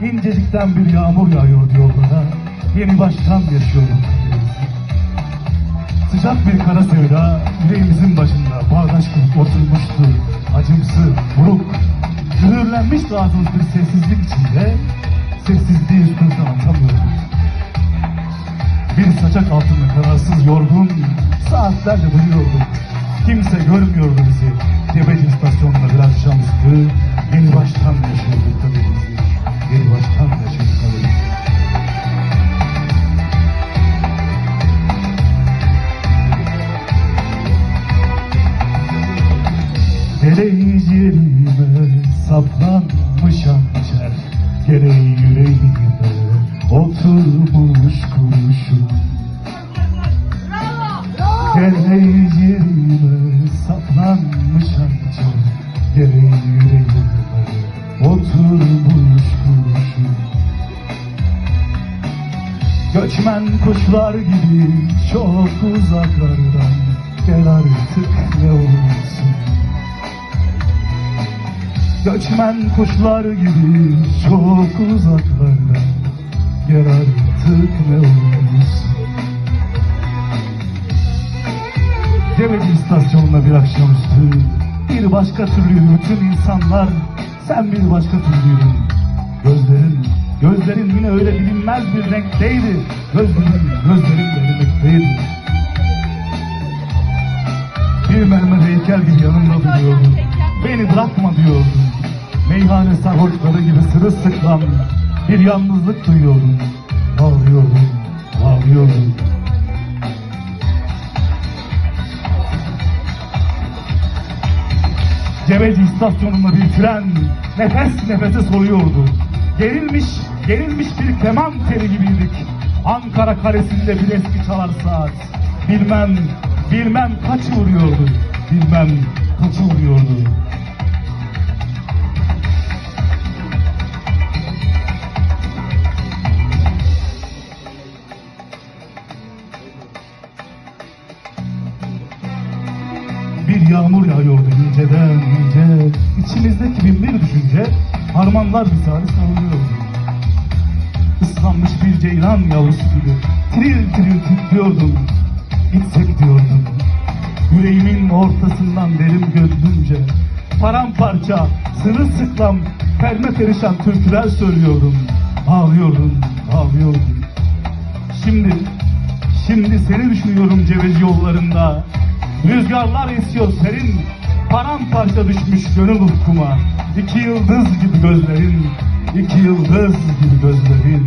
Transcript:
Gökten bir yağmur yağıyor yollara. Yeni baştan yaşıyorum. Sıcak bir kara sevda yüreğimizin başında bağdaş kurup oturmuştu. Acımsı, buruk, mühürlenmiş ağzımız bir sessizlik içinde sessizliği üstümüzden atamıyorduk. Bir saçak altında kararsız, yorgun, saatlerce duyuyorduk. Kimse görmüyordu bizi. Cebeci istasyonunda bir akşamüstü Gereği yerime saplanmış hançer Gereği yüreğime oturmuş kurşun Gereği yerime saplanmış hançer Gereği yüreğime oturmuş kurşun Göçmen kuşlar gibi çok uzaklardan Gel artık ne olursun Göçmen kuşlar gibi çok uzaklardan Gel artık ne olursun Cebeci istasyonunda bir akşamüstü. Bir başka türlü bütün insanlar. Sen bir başka türlüydün Gözlerin, gözlerin yine öyle bilinmez bir renkteydi. Gözlerin, gözlerin de erimekteydi Bir mermer heykel gibi yanımda duruyordun Beni bırakma diyordun Meyhane sarhoşları gibi sırılsıklam Bir yalnızlık duyuyordun Ağlıyordun, ağlıyordun Cebeci istasyonunda bir tren nefes nefese soruyordu. Gerilmiş, gerilmiş bir keman teli gibiydik. Ankara Kalesi'nde bir eski çalar saat. Bilmem, bilmem kaç vuruyordu. Bilmem kaç vuruyordu. Bir yağmur yağıyordu inceden ince. İçimizdeki bin bir düşünce harmanlar misali savuruyordu. Islanmış bir ceylan yavrusu gibi tiril tiril titriyordum. Gitsek diyordum. Yüreğimin ortasından derin gönlümce paramparça, sırılsıklam, perme perişan türküler söylüyordum. Ağlıyordum, ağlıyordum. Şimdi, şimdi seni düşünüyorum cebeci yollarında. Rüzgarlar esiyor serin, paramparça düşmüş gönül ufkuma. İki yıldız gibi gözlerin, iki yıldız gibi gözlerin.